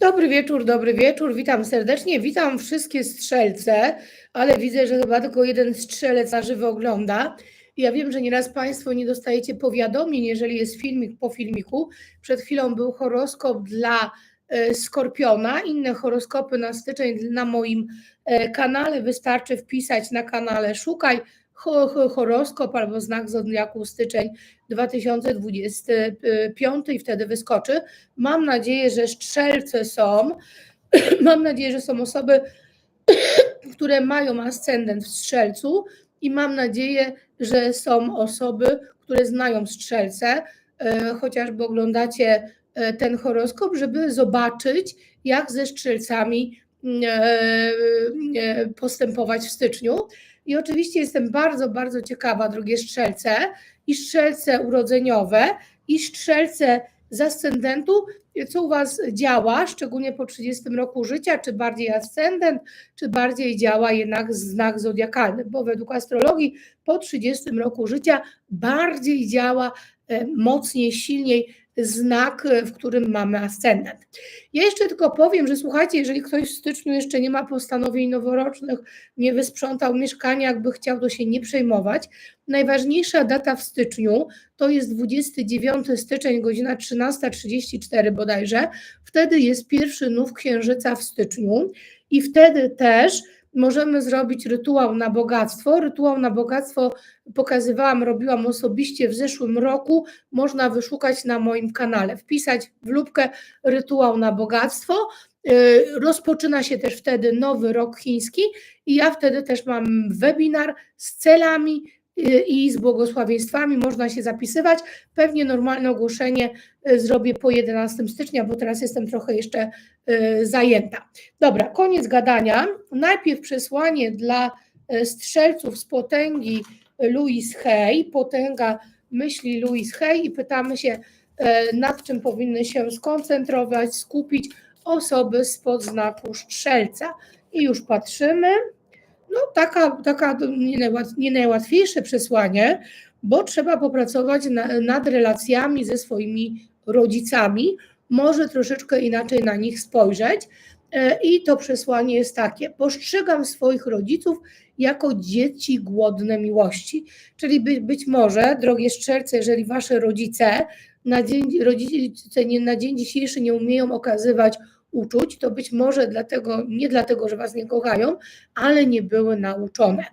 Dobry wieczór, dobry wieczór, witam serdecznie, witam wszystkie strzelce, ale widzę, że chyba tylko jeden strzelec na żywo ogląda. Ja wiem, że nieraz Państwo nie dostajecie powiadomień, jeżeli jest filmik po filmiku. Przed chwilą był horoskop dla e, Skorpiona, inne horoskopy na styczeń na moim e, kanale. Wystarczy wpisać na kanale Szukaj horoskop albo znak zodiaku styczeń 2025 i wtedy wyskoczy. Mam nadzieję, że strzelce są. Mam nadzieję, że są osoby, które mają ascendent w strzelcu i mam nadzieję, że są osoby, które znają strzelce, e, chociażby oglądacie e, ten horoskop, żeby zobaczyć, jak ze strzelcami e, postępować w styczniu. I oczywiście jestem bardzo, bardzo ciekawa, drogie strzelce, i strzelce urodzeniowe, i strzelce z ascendentu, co u Was działa, szczególnie po 30 roku życia, czy bardziej ascendent, czy bardziej działa jednak znak zodiakalny, bo według astrologii po 30 roku życia bardziej działa e, mocniej, silniej znak, e, w którym mamy ascendent. Ja jeszcze tylko powiem, że słuchajcie, jeżeli ktoś w styczniu jeszcze nie ma postanowień noworocznych, nie wysprzątał mieszkania, jakby chciał, to się nie przejmować. Najważniejsza data w styczniu to jest 29 styczeń, godzina 13.34 bodajże. Wtedy jest pierwszy nów księżyca w styczniu i wtedy też możemy zrobić rytuał na bogactwo. Rytuał na bogactwo pokazywałam, robiłam osobiście w zeszłym roku. Można wyszukać na moim kanale, wpisać w lubkę rytuał na bogactwo. Yy, Rozpoczyna się też wtedy nowy rok chiński i ja wtedy też mam webinar z celami i z błogosławieństwami. Można się zapisywać. Pewnie normalne ogłoszenie yy, zrobię po 11 stycznia, bo teraz jestem trochę jeszcze yy, zajęta. Dobra, koniec gadania. Najpierw przesłanie dla e, strzelców z potęgi Louis Hay, potęga myśli Louis Hay i pytamy się, e, nad czym powinny się skoncentrować, skupić osoby spod znaku strzelca. I już patrzymy. No taka, taka nie, najłat, nie najłatwiejsze przesłanie, bo trzeba popracować na, nad relacjami ze swoimi rodzicami, może troszeczkę inaczej na nich spojrzeć. E, I to przesłanie jest takie: postrzegam swoich rodziców jako dzieci głodne miłości. Czyli by, być może, drogie strzelce, jeżeli wasze rodzice na dzień, rodzice nie, na dzień dzisiejszy nie umieją okazywać uczuć, to być może dlatego, nie dlatego, że was nie kochają, ale nie były nauczone.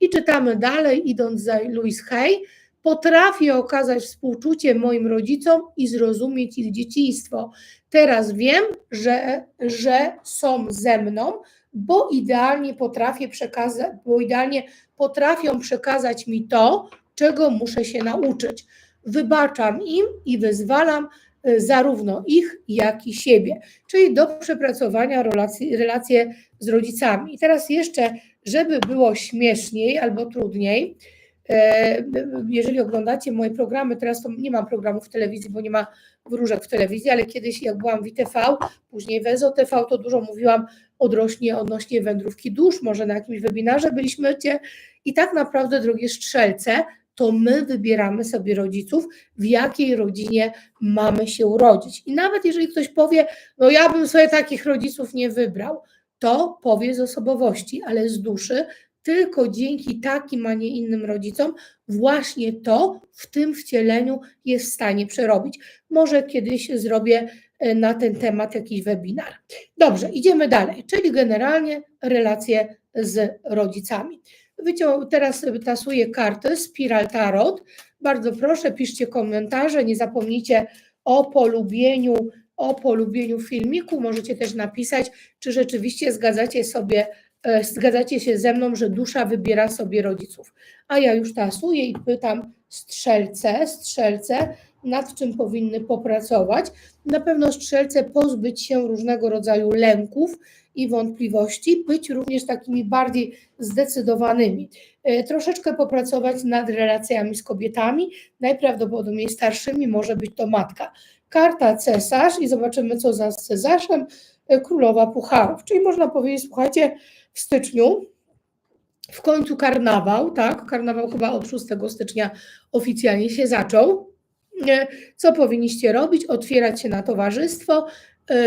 I czytamy dalej, idąc za Louis Hay, potrafię okazać współczucie moim rodzicom i zrozumieć ich dzieciństwo. Teraz wiem, że, że są ze mną, bo idealnie potrafię przekazać, bo idealnie potrafią przekazać mi to, czego muszę się nauczyć. Wybaczam im i wyzwalam zarówno ich, jak i siebie. Czyli do przepracowania relacji, relacje z rodzicami. I teraz jeszcze, żeby było śmieszniej albo trudniej, e, jeżeli oglądacie moje programy, teraz to nie mam programów w telewizji, bo nie ma wróżek w telewizji, ale kiedyś jak byłam w ITV, później w EZO-TV, to dużo mówiłam odrośnie, odnośnie wędrówki dusz, może na jakimś webinarze byliśmy gdzie i tak naprawdę, drogie strzelce, to my wybieramy sobie rodziców, w jakiej rodzinie mamy się urodzić. I nawet jeżeli ktoś powie, no ja bym sobie takich rodziców nie wybrał, to powie z osobowości, ale z duszy, tylko dzięki takim, a nie innym rodzicom, właśnie to w tym wcieleniu jest w stanie przerobić. Może kiedyś zrobię e, na ten temat jakiś webinar. Dobrze, idziemy dalej, czyli generalnie relacje z rodzicami. Wycią, teraz tasuję karty Spiral Tarot. Bardzo proszę, piszcie komentarze, nie zapomnijcie o polubieniu, o polubieniu filmiku. Możecie też napisać, czy rzeczywiście zgadzacie sobie, e, zgadzacie się ze mną, że dusza wybiera sobie rodziców. A ja już tasuję i pytam strzelce, strzelce, nad czym powinny popracować. Na pewno strzelce pozbyć się różnego rodzaju lęków i wątpliwości, być również takimi bardziej zdecydowanymi. E, Troszeczkę popracować nad relacjami z kobietami, najprawdopodobniej starszymi, może być to matka. Karta cesarz i zobaczymy, co za cesarzem, e, królowa pucharów. Czyli można powiedzieć, słuchajcie, w styczniu w końcu karnawał, tak? Karnawał chyba od 6 stycznia oficjalnie się zaczął. E, Co powinniście robić? Otwierać się na towarzystwo,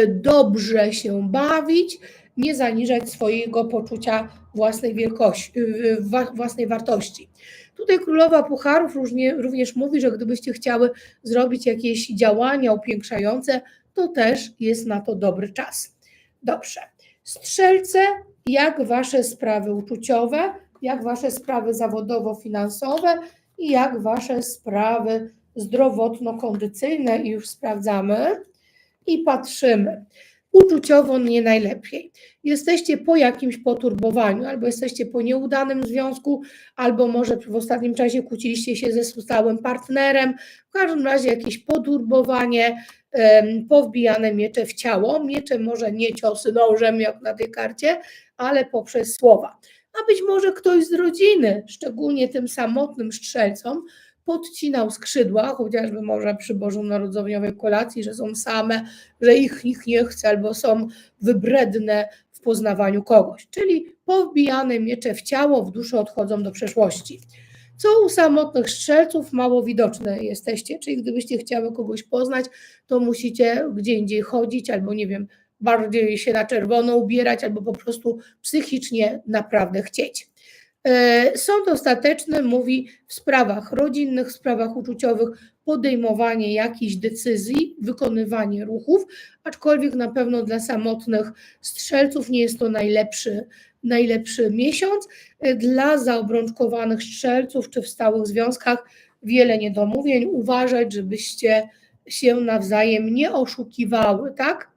dobrze się bawić, nie zaniżać swojego poczucia własnej wielkości, y, własnej wartości. Tutaj królowa pucharów również mówi, że gdybyście chciały zrobić jakieś działania upiększające, to też jest na to dobry czas. Dobrze. Strzelce, jak wasze sprawy uczuciowe, jak wasze sprawy zawodowo-finansowe i jak wasze sprawy zdrowotno-kondycyjne i już sprawdzamy i patrzymy. Uczuciowo nie najlepiej. Jesteście po jakimś poturbowaniu, albo jesteście po nieudanym związku, albo może w ostatnim czasie kłóciliście się ze stałym partnerem. W każdym razie jakieś poturbowanie, powbijane miecze w ciało. Miecze może nie ciosy nożem, jak na tej karcie, ale poprzez słowa. A być może ktoś z rodziny, szczególnie tym samotnym strzelcom, podcinał skrzydła, chociażby może przy bożonarodzeniowej kolacji, że są same, że ich nikt nie chce, albo są wybredne w poznawaniu kogoś. Czyli powbijane miecze w ciało, w duszę odchodzą do przeszłości. Co u samotnych strzelców mało widoczne jesteście, czyli gdybyście chciały kogoś poznać, to musicie gdzie indziej chodzić, albo nie wiem, bardziej się na czerwono ubierać, albo po prostu psychicznie naprawdę chcieć. E, Sąd ostateczny mówi w sprawach rodzinnych, w sprawach uczuciowych podejmowanie jakichś decyzji, wykonywanie ruchów, aczkolwiek na pewno dla samotnych strzelców nie jest to najlepszy, najlepszy miesiąc. E, Dla zaobrączkowanych strzelców czy w stałych związkach wiele niedomówień. Uważać, żebyście się nawzajem nie oszukiwały, tak?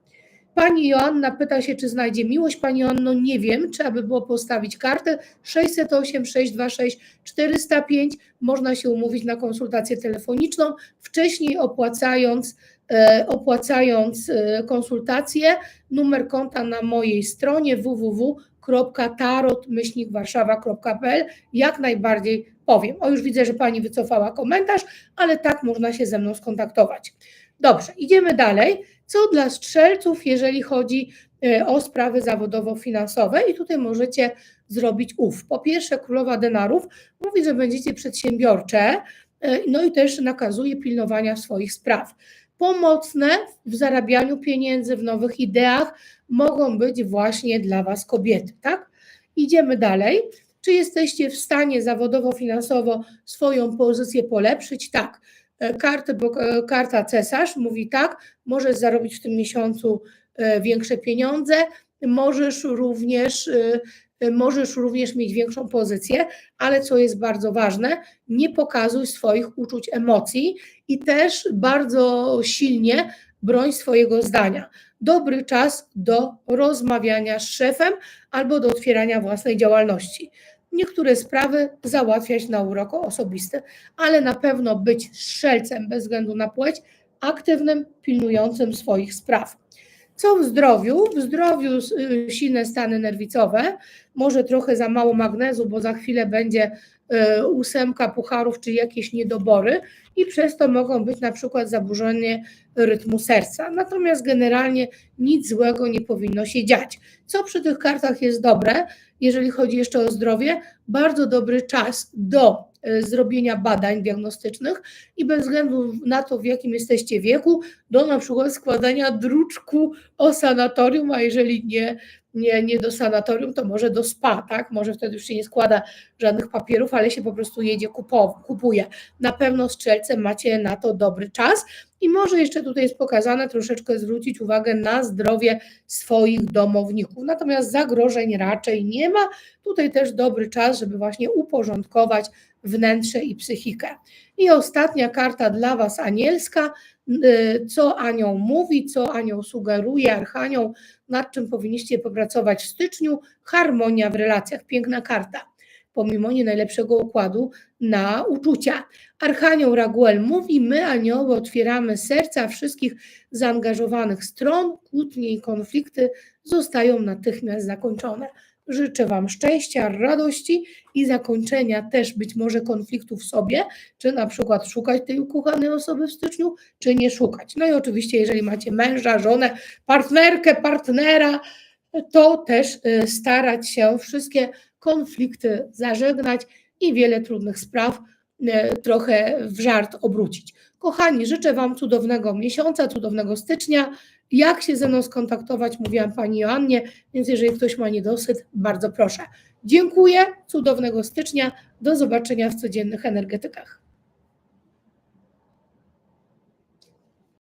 Pani Joanna pyta się, czy znajdzie miłość. Pani Joanno, nie wiem, trzeba by było postawić kartę 608 626 405. Można się umówić na konsultację telefoniczną, wcześniej opłacając, e, opłacając e, konsultację. Numer konta na mojej stronie www.tarot-warszawa.pl jak najbardziej powiem. O, już widzę, że Pani wycofała komentarz, ale tak można się ze mną skontaktować. Dobrze, idziemy dalej co dla strzelców, jeżeli chodzi e, o sprawy zawodowo-finansowe. I tutaj możecie zrobić ów. Po pierwsze, królowa denarów mówi, że będziecie przedsiębiorcze, e, no i też nakazuje pilnowania swoich spraw. Pomocne w zarabianiu pieniędzy, w nowych ideach mogą być właśnie dla Was kobiety, tak? Idziemy dalej. Czy jesteście w stanie zawodowo-finansowo swoją pozycję polepszyć? Tak. E, Karty, bo e, karta cesarz mówi tak, możesz zarobić w tym miesiącu e, większe pieniądze, możesz również, możesz również mieć większą pozycję, ale co jest bardzo ważne, nie pokazuj swoich uczuć, emocji i też bardzo silnie broń swojego zdania. Dobry czas do rozmawiania z szefem albo do otwierania własnej działalności niektóre sprawy załatwiać na urok osobisty, ale na pewno być strzelcem bez względu na płeć, aktywnym, pilnującym swoich spraw. Co w zdrowiu? W zdrowiu y, silne stany nerwicowe, może trochę za mało magnezu, bo za chwilę będzie ósemka pucharów, czy jakieś niedobory i przez to mogą być na przykład zaburzenie rytmu serca. Natomiast generalnie nic złego nie powinno się dziać. Co przy tych kartach jest dobre, jeżeli chodzi jeszcze o zdrowie, bardzo dobry czas do e, zrobienia badań diagnostycznych i bez względu na to, w jakim jesteście wieku, do na przykład składania druczku o sanatorium, a jeżeli nie, nie, nie do sanatorium, to może do spa, tak? Może wtedy już się nie składa żadnych papierów, ale się po prostu jedzie, kupow- kupuje. Na pewno strzelce macie na to dobry czas i może jeszcze tutaj jest pokazane troszeczkę zwrócić uwagę na zdrowie swoich domowników. Natomiast zagrożeń raczej nie ma. Tutaj też dobry czas, żeby właśnie uporządkować wnętrze i psychikę. I ostatnia karta dla Was, anielska. Y, Co anioł mówi, co anioł sugeruje, archanioł, nad czym powinniście popracować w styczniu. Harmonia w relacjach. Piękna karta. Pomimo nie najlepszego układu na uczucia. Archanioł Raguel mówi: My, anioły, otwieramy serca wszystkich zaangażowanych stron, kłótnie i konflikty zostają natychmiast zakończone. Życzę Wam szczęścia, radości i zakończenia też być może konfliktu w sobie, czy na przykład szukać tej ukochanej osoby w styczniu, czy nie szukać. No i oczywiście, jeżeli macie męża, żonę, partnerkę, partnera, to też y, starać się wszystkie konflikty zażegnać i wiele trudnych spraw trochę w żart obrócić. Kochani, życzę Wam cudownego miesiąca, cudownego stycznia Jak się ze mną skontaktować, mówiłam Pani Joannie, więc jeżeli ktoś ma niedosyt, bardzo proszę. Dziękuję, cudownego stycznia, do zobaczenia w codziennych energetykach.